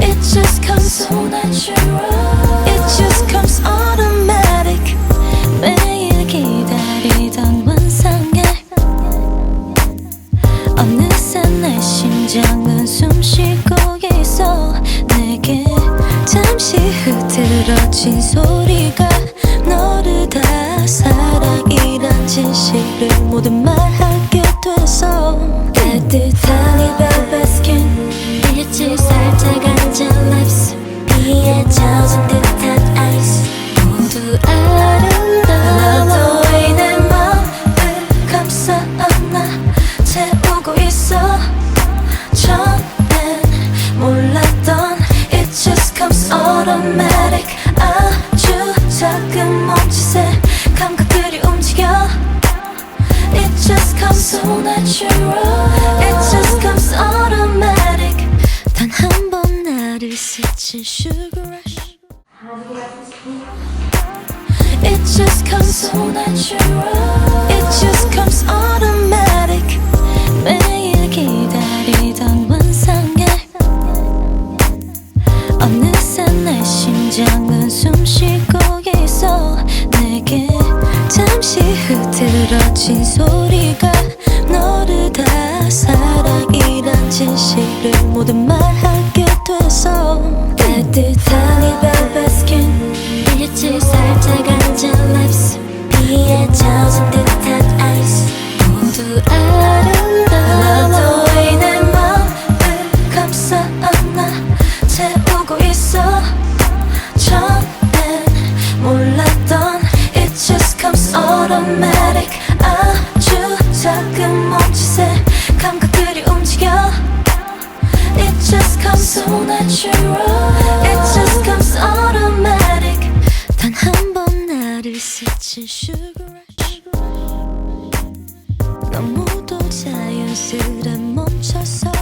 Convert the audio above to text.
It just comes so natural. It just comes automatic. 매일 기다리던 환상에 어느새 내 심장은 숨쉬고 있어 내게 잠시 흐트러진 소리가 너를 다 사랑이란 진실을 모두 말하게 돼서 따뜻한 automatic 아주 작은 몸짓에 감각들이 움직여 It just comes so natural It just comes automatic 단 한 번 나를 스친 sugar It just comes automatic. 매일 기다리던 환상에. 어느새 내 심장은 숨 쉬고 있어. 내게 잠시 흐트러진 소리가 너를 다 사랑이란 진실을 모두 말하게 돼서. 따뜻한 아름다워 내 맘을 감싸 안아 채우고 있어 처음엔 몰랐던 It just comes automatic 아주 작은 몸짓에 감각들이 움직여 It just comes so natural It just comes automatic 단 한 번 나를 스친 rush 너무도 자연스레 멈춰서